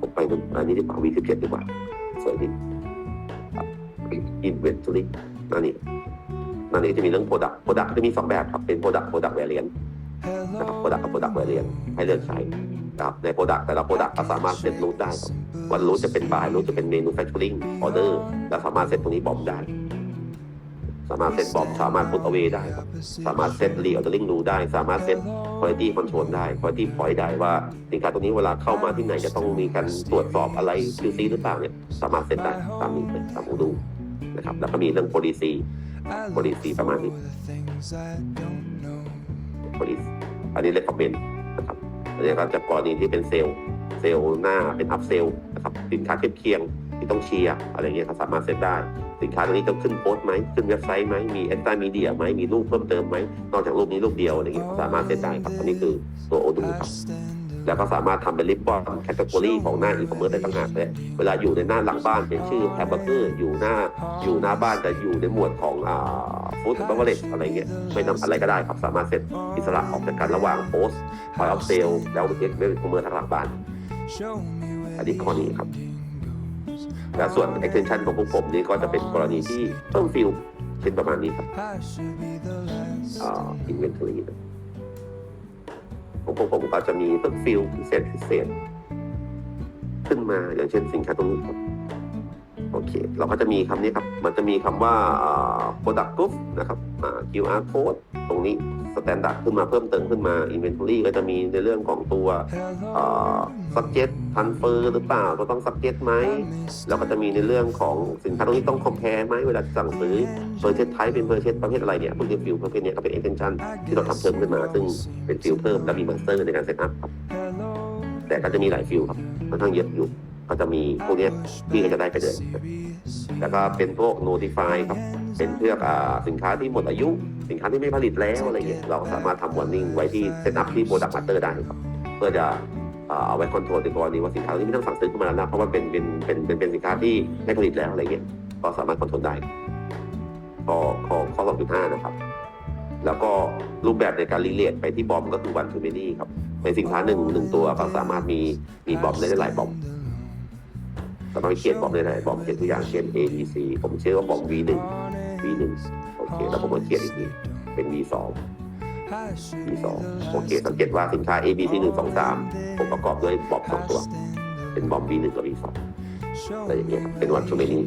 ผมไปอันนี้ที่ป่าวีสิบเจ็ดดีกว่าสวยดีอินเวนทอรี่นั่นนี่นั่นนี่จะมีเรื่องโปรดักต์โปรดักต์จะมีสองแบบครับเป็นโปรดักต์โปรดักต์แวรเรียนนะครับโปรดักต์กับโปรดักต์แวรเรียนให้เลือกใช้ครับในโปรดักต์แต่ละโปรดักต์ก็สามารถเซ็ตรูทได้วันรูทจะเป็นบายรูทจะเป็นเมนูแฟคชั่นออเดอร์เราสามารถเซ็ตตรงนี้บอมได้ สามารถเซตบอมสามารถพุทเอา a y ได้ครับ สามารถเซตรีออเดอร์ลิงดูได้ สามารถเซต quality control ได้ quality point ได้ว่าสินค้าตัวนี้เวลาเข้ามาที่ไหนจะต้องมีการตรวจสอบอะไร QC หรือเปล่าเนี่ยสามารถเซตได้ตามนี้เลยตามอูดูนะครับแล้วก็มีเรื่อง policy policy ประมาณนี้ policy อันนี้ recommend นะครับอันนี้ก็จะกรณีที่เป็นเซลล์เซลล์หน้าเป็นอัพเซลล์นะครับสินค้าเทียบเคียง ที่ต้องเชียร์อะไรเงี้ยเขาสามารถเซตได้ สินค้าตัวนี้ต้องขึ้นโพสต์ไหมขึ้นเว็บไซต์ไหมมีแอ t ต m มีเดียไหมมีรูปเพิ่มเติมไหมนอกจากรูปนี้รูปเดียวอะไรเงี้ยสามารถเซตได้ครับอันนี้คือตัวโอดูครับแล้วก็สามารถทำเป็นริบบอนแคตตากรีของหน้าอีคอมเมิร์ซได้ต่างหากเลยเวลาอยู่ในหน้าหลังบ้านเป็นชื่อแฮมเบอร์เกอร์อยู่หน้าอยู่หน้าบ้านจะอยู่ในหมวดของอ่าฟู้ดแบเวอร์เรจอะไรเงี้ยไม่นำอะไรก็ได้ครับสามารถเซตอิสระออกจากกันระหว่างโพสต์พอยออฟเซลแล้วเว็บเว็บคอมเมิร์ซทางหลังบ้านอันนี้ข้อนี้ครับ และส่วน extension ของพวกผมนี่ก็จะเป็นกรณีที่เพิ่มฟิลเช่นประมาณนี้ครับอ่า inventory นะของพวกผมก็จะมีเพิ่มฟิลพิเศษพิเศษขึ้นมาอย่างเช่นสินค้าตรงนี้ครับโอเค เราก็จะมีคำนี้ครับ มันจะมีคำว่าอ่า product group นะครับอ่า QR code ตรงนี้ standard ขึ้นมาเพิ่มเติมขึ้นมา inventory ก็จะมีในเรื่องของตัว อ่า subject transfer หรือเปล่าก็ต้อง subject ไหมแล้วก็จะมีในเรื่องของสินค้าตรงนี้ต้อง compare ไหมเวลาสั่งซื้อ purchase type เป็น purchase ประเภทอะไรเนี่ยพวกนี้ฟิลประเภทนี้ก็เป็น extension ที่เราทำเพิ่มขึ้นมา ซึ่งเป็นฟิลเพิ่มและมี master ในการ set up ครับแต่ก็จะมีหลายฟิลครับค่อนข้างเยอะอยู่ก็จะมีพวกนี้ที่ก็จะได้ไปเลยแล้วก็เป็นพวก notify ครับ เป็นเพื่อสินค้าที่หมดอายุ สินค้าที่ไม่ผลิตแล้วอะไรเงี้ย เราสามารถทำ warning ไว้ที่ set up ที่ product master ได้ครับ เพื่อจะอ่า เอาไว้คอนโทรลในกรณีว่าสินค้าที่ไม่ต้องสั่งซื้อขึ้นมาแล้วนะเพราะว่าเป็นเป็นเป็นเป็นเป็นสินค้าที่ไม่ผลิตแล้วอะไรเงี้ยก็สามารถคอนโทรลได้ข้อข้อข้อ2.5นะครับ แล้วก็รูปแบบในการรีเลทไปที่บอมก็คือ one to many ครับในสินค้าหนึ่งหนึ่งตัวก็สามารถมีมีบอมได้หลายบอมสามารถเขียนบอมได้หลายบอมเขียนตัวอย่างเช่น A B C ผมเชื่อว่าบอม V หนึ่ง V หนึ่งโอเคแล้วผมก็เขียนอีกทีเป็น V สอง V สองโอเคสังเกตว่าสินค้า A B C หนึ่งสองสามผมประกอบด้วยบอมสองตัว เป็นบอม B หนึ่งกับ B สองอะไรอย่างเงี้ยเป็นวันชูเมนี่